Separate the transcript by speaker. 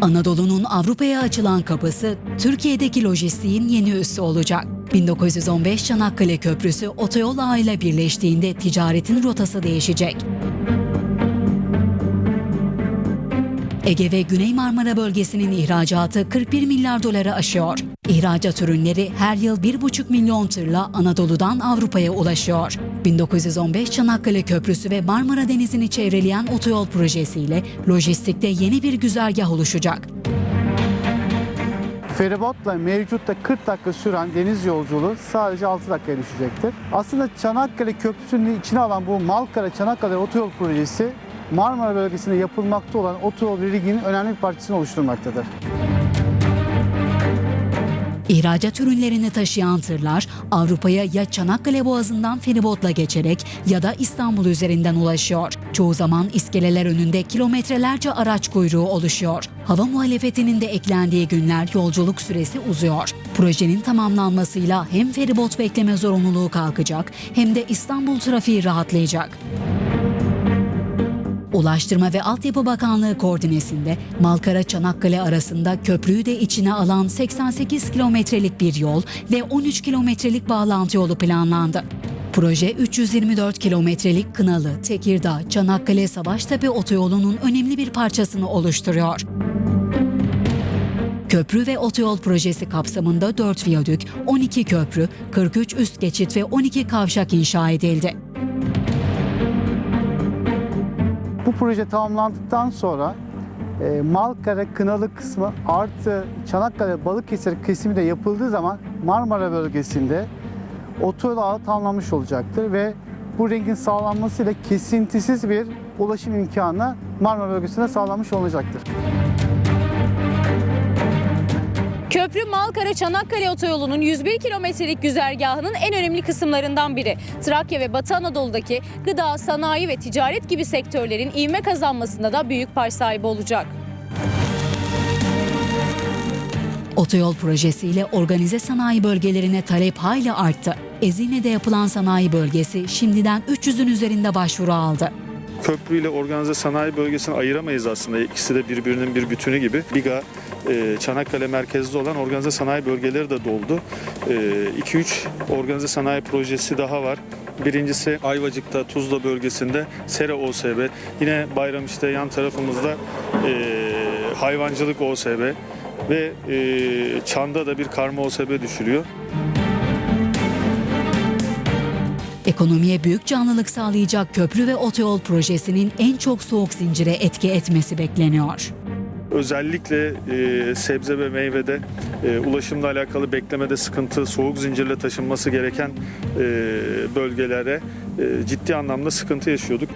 Speaker 1: Anadolu'nun Avrupa'ya açılan kapısı Türkiye'deki lojistiğin yeni üssü olacak. 1915 Çanakkale Köprüsü otoyol ağıyla birleştiğinde ticaretin rotası değişecek. Ege ve Güney Marmara bölgesinin ihracatı 41 milyar dolara aşıyor. İhracat ürünleri her yıl 1,5 milyon tırla Anadolu'dan Avrupa'ya ulaşıyor. 1915 Çanakkale Köprüsü ve Marmara Denizi'ni çevreleyen otoyol projesiyle lojistikte yeni bir güzergah oluşacak.
Speaker 2: Feribotla mevcutta 40 dakika süren deniz yolculuğu sadece 6 dakikaya düşecektir. Aslında Çanakkale Köprüsü'nün içine alan bu Malkara Çanakkale Otoyol Projesi Marmara bölgesinde yapılmakta olan otoyol riginin önemli bir parçasını oluşturmaktadır.
Speaker 1: İhracat ürünlerini taşıyan tırlar Avrupa'ya ya Çanakkale Boğazı'ndan feribotla geçerek ya da İstanbul üzerinden ulaşıyor. Çoğu zaman iskeleler önünde kilometrelerce araç kuyruğu oluşuyor. Hava muhalefetinin de eklendiği günler yolculuk süresi uzuyor. Projenin tamamlanmasıyla hem feribot bekleme zorunluluğu kalkacak hem de İstanbul trafiği rahatlayacak. Ulaştırma ve Altyapı Bakanlığı koordinesinde Malkara Çanakkale arasında köprüyü de içine alan 88 kilometrelik bir yol ve 13 kilometrelik bağlantı yolu planlandı. Proje 324 kilometrelik Kınalı, Tekirdağ, Çanakkale Savaştepe otoyolunun önemli bir parçasını oluşturuyor. Köprü ve otoyol projesi kapsamında 4 viyadük, 12 köprü, 43 üst geçit ve 12 kavşak inşa edildi.
Speaker 2: Bu proje tamamlandıktan sonra e, Malkara Kınalı kısmı artı Çanakkale Balıkesir kesimi de yapıldığı zaman Marmara bölgesinde otoyol ağı tamamlanmış olacaktır ve bu rengin sağlanmasıyla kesintisiz bir ulaşım imkanı Marmara bölgesinde sağlanmış olacaktır.
Speaker 3: Köprü Malkara Çanakkale Otoyolu'nun 101 kilometrelik güzergahının en önemli kısımlarından biri. Trakya ve Batı Anadolu'daki gıda, sanayi ve ticaret gibi sektörlerin ivme kazanmasında da büyük pay sahibi olacak.
Speaker 1: Otoyol projesiyle organize sanayi bölgelerine talep hayli arttı. Ezine'de yapılan sanayi bölgesi şimdiden 300'ün üzerinde başvuru aldı.
Speaker 4: Köprüyle organize sanayi bölgesini ayıramayız aslında. İkisi de birbirinin bir bütünü gibi. Biga, e, Çanakkale merkezli olan organize sanayi bölgeleri de doldu. 2-3 organize sanayi projesi daha var. Birincisi Ayvacık'ta, Tuzla bölgesinde Sera OSB. Yine Bayramiş'te yan tarafımızda e, hayvancılık OSB ve e, Çan'da da bir karma OSB düşürüyor.
Speaker 1: Ekonomiye büyük canlılık sağlayacak köprü ve otoyol projesinin en çok soğuk zincire etki etmesi bekleniyor.
Speaker 4: Özellikle e, sebze ve meyvede e, ulaşımla alakalı beklemede sıkıntı, soğuk zincirle taşınması gereken e, bölgelere e, ciddi anlamda sıkıntı yaşıyorduk.